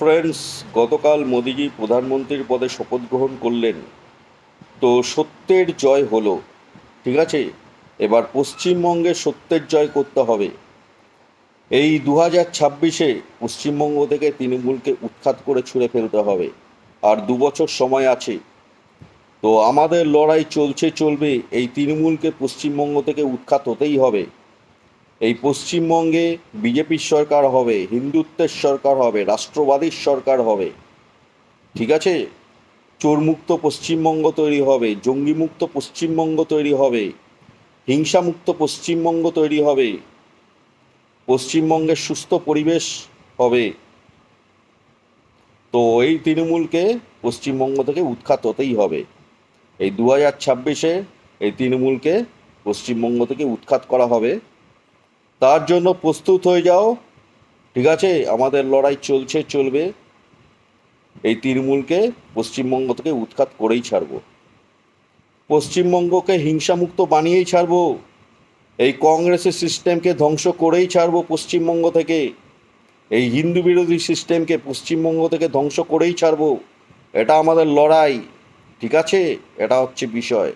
Friends গতকাল মোদিজি প্রধানমন্ত্রীর পদে শপথ গ্রহণ করলেন। তো সত্যের জয় হলো, ঠিক আছে? এবার পশ্চিমবঙ্গে সত্যের জয় করতে হবে। এই দু হাজার ছাব্বিশে পশ্চিমবঙ্গ থেকে তৃণমূলকে উৎখাত করে ছুঁড়ে ফেলতে হবে। আর দু বছর সময় আছে। তো আমাদের লড়াই চলছে, চলবে। এই তৃণমূলকে পশ্চিমবঙ্গ থেকে উৎখাত হতেই হবে। এই পশ্চিমবঙ্গে বিজেপির সরকার হবে, হিন্দুত্বের সরকার হবে, রাষ্ট্রবাদীর সরকার হবে। ঠিক আছে? চোরমুক্ত পশ্চিমবঙ্গ তৈরি হবে, জঙ্গিমুক্ত পশ্চিমবঙ্গ তৈরি হবে, হিংসামুক্ত পশ্চিমবঙ্গ তৈরি হবে, পশ্চিমবঙ্গের সুস্থ পরিবেশ হবে। তো এই তৃণমূলকে পশ্চিমবঙ্গ থেকে উৎখাত হতেই হবে। এই দু হাজার ছাব্বিশে এই তৃণমূলকে পশ্চিমবঙ্গ থেকে উৎখাত করা হবে। তার জন্য প্রস্তুত হয়ে যাও। ঠিক আছে? আমাদের লড়াই চলছে, চলবে। এই তৃণমূলকে পশ্চিমবঙ্গ থেকে উৎখাত করেই ছাড়বো। পশ্চিমবঙ্গকে হিংসামুক্ত বানিয়েই ছাড়বো। এই কংগ্রেসের সিস্টেমকে ধ্বংস করেই ছাড়বো পশ্চিমবঙ্গ থেকে। এই হিন্দু বিরোধী সিস্টেমকে পশ্চিমবঙ্গ থেকে ধ্বংস করেই ছাড়বো। এটা আমাদের লড়াই। ঠিক আছে? এটা হচ্ছে বিষয়।